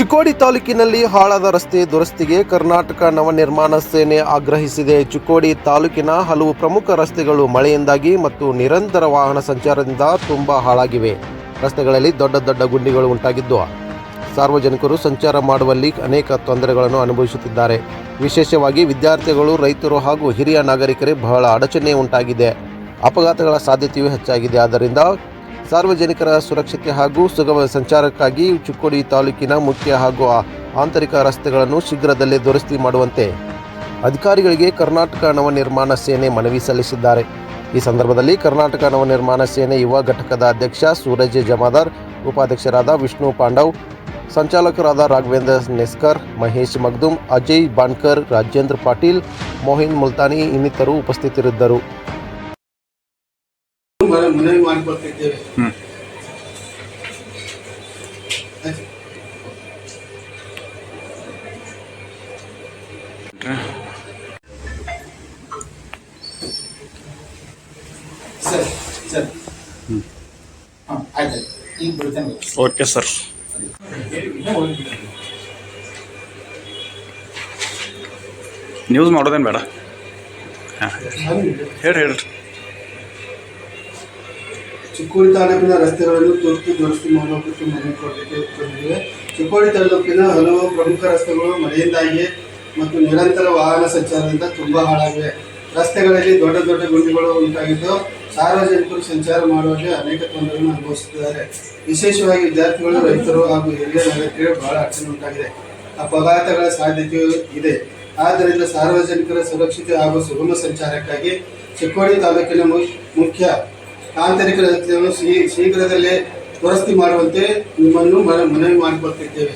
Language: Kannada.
ಚಿಕ್ಕೋಡಿ ತಾಲೂಕಿನಲ್ಲಿ ಹಾಳಾದ ರಸ್ತೆ ದುರಸ್ತಿಗೆ ಕರ್ನಾಟಕ ನವನಿರ್ಮಾಣ ಸೇನೆ ಆಗ್ರಹಿಸಿದೆ. ಚಿಕ್ಕೋಡಿ ತಾಲೂಕಿನ ಹಲವು ಪ್ರಮುಖ ರಸ್ತೆಗಳು ಮಳೆಯಿಂದಾಗಿ ಮತ್ತು ನಿರಂತರ ವಾಹನ ಸಂಚಾರದಿಂದ ತುಂಬಾ ಹಾಳಾಗಿವೆ. ರಸ್ತೆಗಳಲ್ಲಿ ದೊಡ್ಡ ದೊಡ್ಡ ಗುಂಡಿಗಳು ಉಂಟಾಗಿದ್ದು, ಸಾರ್ವಜನಿಕರು ಸಂಚಾರ ಮಾಡುವಲ್ಲಿ ಅನೇಕ ತೊಂದರೆಗಳನ್ನು ಅನುಭವಿಸುತ್ತಿದ್ದಾರೆ. ವಿಶೇಷವಾಗಿ ವಿದ್ಯಾರ್ಥಿಗಳು, ರೈತರು ಹಾಗೂ ಹಿರಿಯ ನಾಗರಿಕರೇ ಬಹಳ ಅಡಚಣೆ ಉಂಟಾಗಿದೆ. ಅಪಘಾತಗಳ ಸಾಧ್ಯತೆಯೂ ಹೆಚ್ಚಾಗಿದೆ. ಆದ್ದರಿಂದ ಸಾರ್ವಜನಿಕರ ಸುರಕ್ಷತೆ ಹಾಗೂ ಸುಗಮ ಸಂಚಾರಕ್ಕಾಗಿ ಚಿಕ್ಕೋಡಿ ತಾಲೂಕಿನ ಮುಖ್ಯ ಹಾಗೂ ಆಂತರಿಕ ರಸ್ತೆಗಳನ್ನು ಶೀಘ್ರದಲ್ಲೇ ದುರಸ್ತಿ ಮಾಡುವಂತೆ ಅಧಿಕಾರಿಗಳಿಗೆ ಕರ್ನಾಟಕ ನವನಿರ್ಮಾಣ ಸೇನೆ ಮನವಿ ಸಲ್ಲಿಸಿದ್ದಾರೆ. ಈ ಸಂದರ್ಭದಲ್ಲಿ ಕರ್ನಾಟಕ ನವನಿರ್ಮಾಣ ಸೇನೆ ಯುವ ಘಟಕದ ಅಧ್ಯಕ್ಷ ಸೂರಜ್ ಜಮಾದಾರ್, ಉಪಾಧ್ಯಕ್ಷರಾದ ವಿಷ್ಣು ಪಾಂಡವ್, ಸಂಚಾಲಕರಾದ ರಾಘವೇಂದ್ರ ನೆಸ್ಕರ್, ಮಹೇಶ್ ಮಗ್ದುಮ್, ಅಜಯ್ ಬಾಣ್ಕರ್, ರಾಜೇಂದ್ರ ಪಾಟೀಲ್, ಮೋಹಿನ್ ಮುಲ್ತಾನಿ ಇನ್ನಿತರು ಉಪಸ್ಥಿತರಿದ್ದರು. ಮನವಿ ಮಾಡಿಕೊಳ್ತಿದ್ದೇವೆ ಸರ್ ಸರ್. ಹಾಂ ಆಯ್ತು ಈಗ ಬಿಡ್ತೇನೆ ಓಕೆ ಸರ್. ನ್ಯೂಸ್ ಮಾಡೋದೇನು ಬೇಡ. ಹಾಂ. ಹೇಳಿ ಹೇಳ್ರಿ ಚಿಕ್ಕೋಡಿ ತಾಲೂಕಿನ ರಸ್ತೆಗಳನ್ನು ತುರ್ತು ದುರಸ್ತಿ ಮಾಡುವುದಕ್ಕೆ ಮನವಿ ಕೊಡಲಿಕ್ಕೆ ಚಿಕ್ಕೋಡಿ ತಾಲೂಕಿನ ಹಲವು ಪ್ರಮುಖ ರಸ್ತೆಗಳು ಮಳೆಯಿಂದಾಗಿ ಮತ್ತು ನಿರಂತರ ವಾಹನ ಸಂಚಾರದಿಂದ ತುಂಬ ಹಾಳಾಗಿವೆ. ರಸ್ತೆಗಳಲ್ಲಿ ದೊಡ್ಡ ದೊಡ್ಡ ಗುಂಡಿಗಳು ಉಂಟಾಗಿದ್ದು ಸಾರ್ವಜನಿಕರು ಸಂಚಾರ ಮಾಡುವಲ್ಲಿ ಅನೇಕ ತೊಂದರೆಗಳನ್ನು ಅನುಭವಿಸುತ್ತಿದ್ದಾರೆ. ವಿಶೇಷವಾಗಿ ವಿದ್ಯಾರ್ಥಿಗಳು, ರೈತರು ಹಾಗೂ ಹಿರಿಯ ನಾಗರಿಕರಿಗೆ ಬಹಳ ಅಡಚಣೆ ಉಂಟಾಗಿದೆ. ಅಪಘಾತಗಳ ಸಾಧ್ಯತೆಯೂ ಇದೆ. ಆದ್ದರಿಂದ ಸಾರ್ವಜನಿಕರ ಸುರಕ್ಷತೆ ಹಾಗೂ ಸುಗಮ ಸಂಚಾರಕ್ಕಾಗಿ ಚಿಕ್ಕೋಡಿ ತಾಲೂಕಿನ ಮುಖ್ಯ ಆಂತರಿಕ ಶೀಘ್ರದಲ್ಲೇ ದುರಸ್ತಿ ಮಾಡುವಂತೆ ನಿಮ್ಮನ್ನು ಮನವಿ ಮಾಡಿಕೊಳ್ತಿದ್ದೇವೆ